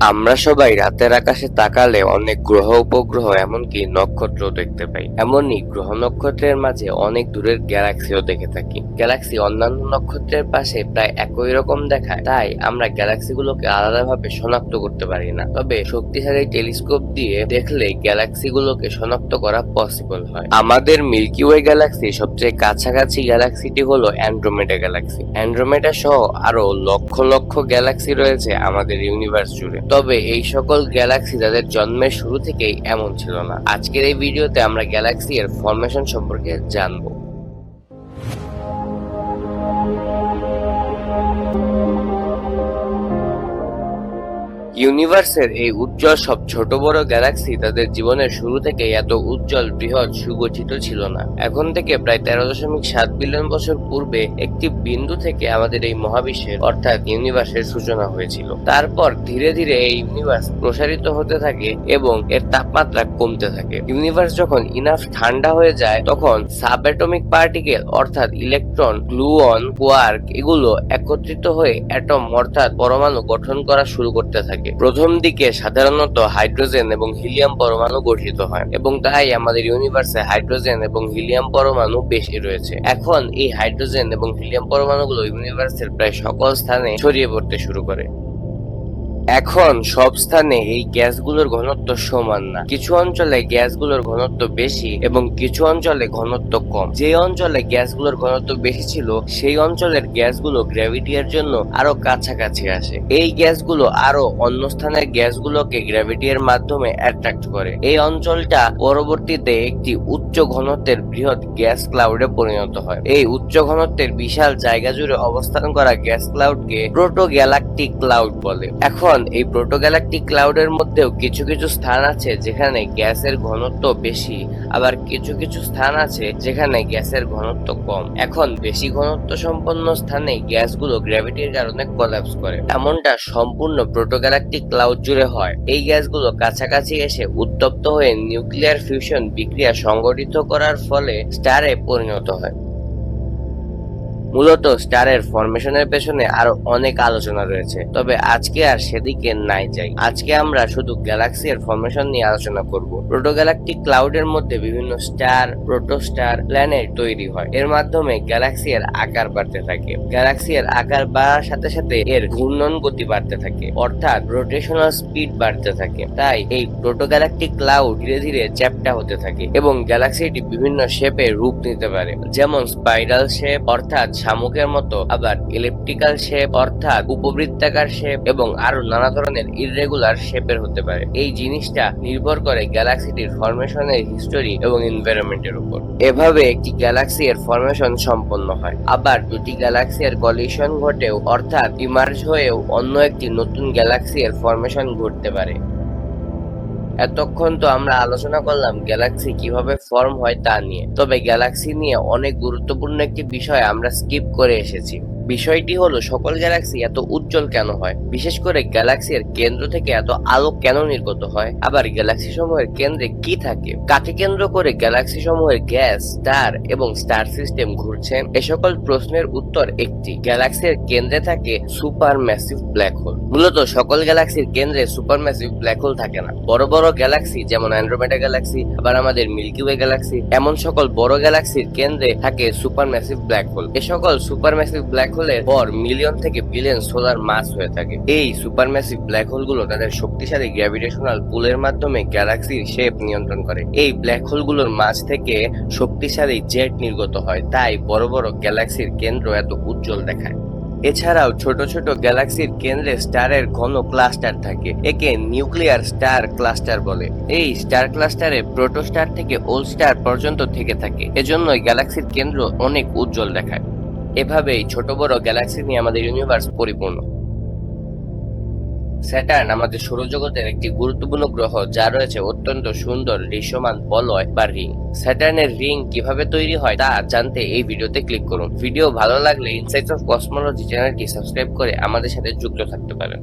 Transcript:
আমরা সবাই রাতের আকাশে তাকালে অনেক গ্রহ উপগ্রহ, এমনকি নক্ষত্র দেখতে পাই। এমনই গ্রহ নক্ষত্রের মাঝে অনেক দূরের গ্যালাক্সিও দেখে থাকি। গ্যালাক্সি অন্যান্য নক্ষত্রের পাশে প্রায় একই রকম দেখায়, তাই আমরা গ্যালাক্সিগুলোকে আলাদাভাবে শনাক্ত করতে পারি না। তবে শক্তিশালী টেলিস্কোপ দিয়ে দেখলে গ্যালাক্সিগুলোকে শনাক্ত করা পসিবল হয়। আমাদের মিল্কি ওয়ে গ্যালাক্সি সবচেয়ে কাছাকাছি গ্যালাক্সিটি হলো অ্যান্ড্রোমেডা গ্যালাক্সি। অ্যান্ড্রোমেডা সহ আরও লক্ষ লক্ষ গ্যালাক্সি রয়েছে আমাদের ইউনিভার্স জুড়ে। তবে এই সকল গ্যালাক্সি তাদের জন্মের শুরু থেকেই এমন ছিল না। আজকের এই ভিডিওতে আমরা গ্যালাক্সি এর ফরমেশন সম্পর্কে জানব। ইউনিভার্সের এই উজ্জ্বল সব ছোট বড় গ্যালাক্সি তাদের জীবনের শুরু থেকে এত উজ্জ্বল, বৃহৎ, সুগঠিত ছিল না। এখন থেকে প্রায় তেরো দশমিক সাত বিলিয়ন বছর পূর্বে একটি বিন্দু থেকে আমাদের এই মহাবিশ্বের, অর্থাৎ ইউনিভার্সের সূচনা হয়েছিল। তারপর ধীরে ধীরে এই ইউনিভার্স প্রসারিত হতে থাকে এবং এর তাপমাত্রা কমতে থাকে। ইউনিভার্স যখন ইনাফ ঠান্ডা হয়ে যায়, তখন সাবঅ্যাটমিক পার্টিকেল, অর্থাৎ ইলেকট্রন গ্লুয়ন কোয়ার্ক, এগুলো একত্রিত হয়ে অ্যাটম, অর্থাৎ পরমাণু গঠন করা শুরু করতে থাকে। প্রথম দিকে সাধারণত হাইড্রোজেন এবং হিলিয়াম পরমাণু গঠিত হয় এবং তাই আমাদের ইউনিভার্সে হাইড্রোজেন এবং হিলিয়াম পরমাণু বেশি রয়েছে। এখন এই হাইড্রোজেন এবং হিলিয়াম পরমাণুগুলো ইউনিভার্সের প্রায় সকল স্থানে ছড়িয়ে পড়তে শুরু করে। এখন সব স্থানে এই গ্যাসগুলোর ঘনত্ব সমান না। কিছু অঞ্চলে গ্যাসগুলোর ঘনত্ব বেশি এবং কিছু অঞ্চলে ঘনত্ব কম। যে অঞ্চলে গ্যাসগুলোর ঘনত্ব বেশি ছিল, সেই অঞ্চলের গ্যাসগুলো গ্র্যাভিটি এর জন্য আরও কাছাকাছি আসে। এই গ্যাসগুলো আরও অন্য স্থানের গ্যাসগুলোকে গ্র্যাভিটি এর মাধ্যমে অ্যাট্রাক্ট করে। এই অঞ্চলটা পরবর্তীতে একটি উচ্চ ঘনত্বের বৃহৎ গ্যাস ক্লাউডে পরিণত হয়। এই উচ্চ ঘনত্বের বিশাল জায়গা জুড়ে অবস্থান করা গ্যাস ক্লাউডকে প্রোটো গ্যালাকটিক ক্লাউড বলে। এখন এই প্রোটো গ্যালাকটিক ক্লাউডের মধ্যেও কিছু কিছু স্থান আছে যেখানে গ্যাসের ঘনত্ব বেশি, আবার কিছু কিছু স্থান আছে যেখানে গ্যাসের ঘনত্ব কম। এখন বেশি ঘনত্ব সম্পন্ন স্থানে গ্যাসগুলো গ্র্যাভিটির কারণে কোলাপস করে। এমনটা সম্পূর্ণ প্রোটো গ্যালাকটিক ক্লাউড জুড়ে হয়। এই গ্যাসগুলো কাছাকাছি এসে উত্তপ্ত হয়ে নিউক্লিয়ার ফিউশন বিক্রিয়া সংগঠিত করার ফলে স্টারে পরিণত হয়। মূলত স্টারের ফরমেশনের পেছনে আরও অনেক আলোচনা রয়েছে। তবে আজকে আর সেদিকে নাই যাই। আজকে আমরা শুধু গ্যালাক্সি এর ফরমেশন নিয়ে আলোচনা করব। প্রোটোগ্যালাকটিক ক্লাউডের মধ্যে বিভিন্ন স্টার প্রোটোস্টার প্ল্যানেট তৈরি হয়। এর মাধ্যমে গ্যালাক্সি এর আকার বাড়তে থাকে। গ্যালাক্সি এর আকার বাড়ার সাথে সাথে এর ঘূর্ণন গতি বাড়তে থাকে। অর্থাৎ রোটেশনাল স্পিড বাড়তে থাকে। তাই এই প্রোটোগ্যালাকটিক ক্লাউড ধীরে ধীরে চ্যাপ্টা হতে থাকে এবং গ্যালাক্সিটি বিভিন্ন শেপে রূপ নিতে পারে। যেমন স্পাইরাল শেপ অর্থাৎ শামুকের মতো আবার ইলেকট্রিক্যাল শেপ অর্থাৎ উপবৃত্তাকার শেপ এবং আরও নানা ধরনের ইররেগুলার শেপের হতে পারে। এই জিনিসটা নির্ভর করে গ্যালাক্সিটির ফরমেশনের হিস্টোরি এবং এনভায়রনমেন্টের উপর। এভাবে একটি গ্যালাক্সি এর ফরমেশন সম্পন্ন হয়। আবার দুটি গ্যালাক্সি এর কলিশন ঘটেও অর্থাৎ ইমার্জ হয়েও অন্য একটি নতুন গ্যালাক্সি এর ফরমেশন ঘটতে পারে। এতক্ষণ তো আমরা আলোচনা করলাম গ্যালাক্সি কীভাবে ফর্ম হয় তা নিয়ে। তবে গ্যালাক্সি নিয়ে অনেক গুরুত্বপূর্ণ একটি বিষয় আমরা স্কিপ করে এসেছি। বিষয়টি হলো, সকল গ্যালাক্সি এত উজ্জ্বল কেন হয়? বিশেষ করে গ্যালাক্সির কেন্দ্র থেকে এত আলো কেন নির্গত হয়? আবার গ্যালাক্সি সমূহের কেন্দ্রে কি থাকে? কাকে কেন্দ্র করে গ্যালাক্সি সমূহের গ্যাস, স্টার এবং স্টার সিস্টেম ঘুরছে? এ সকল প্রশ্নের উত্তর একটি। গ্যালাক্সির কেন্দ্রে থাকে সুপার ম্যাসিভ ব্ল্যাক হোল। মূলত সকল গ্যালাক্সির কেন্দ্রে সুপার ম্যাসিভ ব্ল্যাক হোল থাকে না। বড় বড় গ্যালাক্সি যেমন অ্যান্ড্রোমেডা গ্যালাক্সি, আবার আমাদের মিল্কি ওয়ে গ্যালাক্সি, এমন সকল বড় গ্যালাক্সির কেন্দ্রে থাকে সুপার ম্যাসিভ ব্ল্যাক হোল। এ সকল সুপার ম্যাসিভ ব্ল্যাক হোলের পর মিলিয়ন থেকে বিলিয়ন সোলার মাস হয়ে থাকে। এই সুপার ম্যাসিভ ব্ল্যাক হোলগুলো তাদের শক্তিশালী গ্র্যাভিটেশনাল পুলের মাধ্যমে গ্যালাক্সির শেপ নিয়ন্ত্রণ করে। এই ব্ল্যাক হোলগুলোর মাঝ থেকে শক্তিশালী জেট নির্গত হয়, তাই বড় বড় গ্যালাক্সির কেন্দ্র এত উজ্জ্বল দেখায়। এছাড়াও ছোট ছোট গ্যালাক্সির কেন্দ্রে স্টারের ঘন ক্লাস্টার থাকে, একে নিউক্লিয়ার স্টার ক্লাস্টার বলে। এই স্টার ক্লাস্টারে প্রোটোস্টার থেকে ওল স্টার পর্যন্ত থেকে থাকে, এজন্যই গ্যালাক্সির কেন্দ্র অনেক উজ্জ্বল দেখায়। এভাবেই ছোট বড় গ্যালাক্সি নিয়ে আমাদের ইউনিভার্স পরিপূর্ণ। স্যাটার্ন আমাদের সৌরজগতের একটি গুরুত্বপূর্ণ গ্রহ, যা রয়েছে অত্যন্ত সুন্দর, দৃশ্যমান, বলয় বা রিং। স্যাটার্নের রিং কীভাবে তৈরি হয় তা জানতে এই ভিডিওতে ক্লিক করুন। ভিডিও ভালো লাগলে ইনসাইটস অফ কসমোলজি চ্যানেলটি সাবস্ক্রাইব করে আমাদের সাথে যুক্ত থাকতে পারেন।